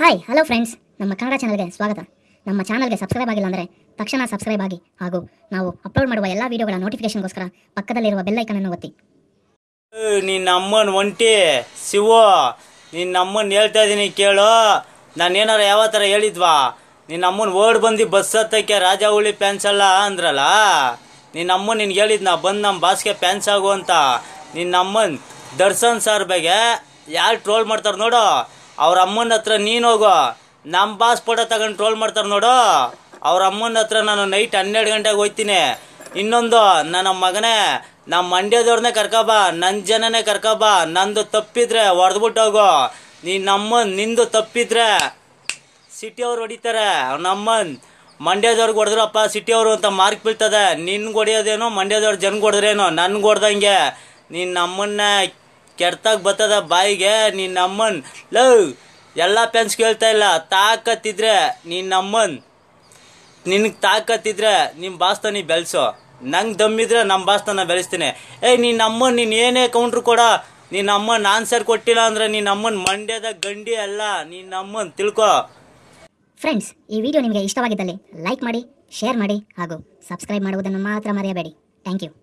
Hi hello friends ನಮ್ಮ ಕನ್ನಡ ಚಾನಲ್ಗೆ ಸ್ವಾಗತ. ನಮ್ಮ ಚಾನಲ್ಗೆ ಸಬ್ಸ್ಕ್ರೈಬ್ ಆಗಿಲ್ಲ ಅಂದರೆ ತಕ್ಷಣ ಸಬ್ಸ್ಕ್ರೈಬ್ ಆಗಿ. ಹಾಗೂ ನಾವು ಅಪ್ಲೋಡ್ ಮಾಡುವ ಎಲ್ಲ ವೀಡಿಯೋಗಳ ನೋಟಿಫಿಕೇಶನ್ಗೋಸ್ಕರ ಪಕ್ಕದಲ್ಲಿರುವ ಬೆಲ್ ಅನ್ನು ಒತ್ತಿ. ನೀನು ಅಮ್ಮನ ಒಂಟಿ, ಶಿವು. ಅಮ್ಮನ್ ಹೇಳ್ತಾ ಇದ್ದೀನಿ ಕೇಳು. ನಾನೇನಾರ ಯಾವ ಥರ ಹೇಳಿದ್ವಾ? ನಿನ್ನ ಅಮ್ಮನ ಓಡ್ ಬಂದು ಬಸ್ ಹತ್ತಕ್ಕೆ ರಾಜ ಹುಳಿ ಪ್ಯಾನ್ಸ್ ಅಲ್ಲ ಅಂದ್ರಲ್ಲ? ನಿನ್ನ ಅಮ್ಮ ನಿನ್ಗೆ ನಾ ಬಂದು ನಮ್ಮ ಬಾಸ್ಗೆ ಪ್ಯಾನ್ಸ್ ಆಗು ಅಂತ. ನಿನ್ನ ಅಮ್ಮನ್ ದರ್ಶನ್ ಸರ್ ಬಗ್ಗೆ ಯಾರು ಟ್ರೋಲ್ ಮಾಡ್ತಾರೆ ನೋಡು. ಅವ್ರ ಅಮ್ಮನ ಹತ್ರ ನೀನು ಹೋಗು. ನಮ್ಮ ಬಾಸ್ ಫೋಟೋ ತಗೊಂಡು ಟ್ರೋಲ್ ಮಾಡ್ತಾರೆ ನೋಡು. ಅವ್ರ ಅಮ್ಮನ ಹತ್ರ ನಾನು ನೈಟ್ ಹನ್ನೆರಡು ಗಂಟೆಗೆ ಹೋಗ್ತೀನಿ ಇನ್ನೊಂದು, ನನ್ನ ಮಗನೇ ನಮ್ಮ ಮಂಡ್ಯದವ್ರನ್ನೇ ಕರ್ಕೊಬಾ ನನ್ನ ಜನನೇ ಕರ್ಕೊಬಾ ನಂದು ತಪ್ಪಿದ್ರೆ ಹೊಡೆದ್ಬಿಟ್ಟು ಹೋಗು. ನೀ ನಮ್ಮ, ನಿಂದು ತಪ್ಪಿದ್ರೆ ಸಿಟಿ ಅವ್ರು ಹೊಡಿತಾರೆ. ನಮ್ಮನ್, ಮಂಡ್ಯದವ್ರಿಗೆ ಹೊಡೆದ್ರಪ್ಪ ಸಿಟಿ ಅವರು ಅಂತ ಮಾರ್ಕ್ ಬೀಳ್ತದೆ. ನಿನ್ಗೆ ಹೊಡೆಯೋದೇನೋ, ಮಂಡ್ಯದವ್ರ ಜನಗೆ ಹೊಡೆದ್ರೇನೋ? ನನ್ಗೆ ಹೊಡೆದಂಗೆ. ನಿನ್ನ ಅಮ್ಮನ್ನ ಕೆಡ್ತಾಗ ಬತ್ತದ ಬಾಯಿಗೆ ನಿನ್ನ ಅಮ್ಮನ್. ಲವ್ ಎಲ್ಲ ಪೆನ್ಸ್ ಕೇಳ್ತಾ ಇಲ್ಲ. ತಾಕತ್ತಿದ್ರೆ ನಿನ್ನ ಅಮ್ಮನ್. ನಿನಗೆ ತಾಕತ್ತಿದ್ರೆ ನಿಮ್ಮ ಬಾಸ್ತ ನೀ ಬೆಳೆಸೋ. ನಂಗೆ ದಮ್ಮಿದ್ರೆ ನಮ್ಮ ಬಾಸ್ತನ ಬೆಳೆಸ್ತೀನಿ. ಏಯ್ ನಿನ್ನ ಅಮ್ಮನ್, ನೀನು ಏನೇ ಕೌಂಟ್ರು ಕೊಡ. ನಿನ್ನ ಅಮ್ಮನ ಆನ್ಸರ್ ಕೊಟ್ಟಿಲ್ಲ ಅಂದ್ರೆ ನಿನ್ನ ಅಮ್ಮನ ಮಂಡ್ಯದ ಗಂಡಿ ಅಲ್ಲ. ನಿನ್ನ ಅಮ್ಮನ್ ತಿಳ್ಕೊ. ಫ್ರೆಂಡ್ಸ್ ಈ ವಿಡಿಯೋ ನಿಮಗೆ ಇಷ್ಟವಾಗಿದ್ದಲ್ಲಿ ಲೈಕ್ ಮಾಡಿ ಶೇರ್ ಮಾಡಿ ಹಾಗೂ ಸಬ್ಸ್ಕ್ರೈಬ್ ಮಾಡುವುದನ್ನು ಮಾತ್ರ ಮರೆಯಬೇಡಿ. Thank you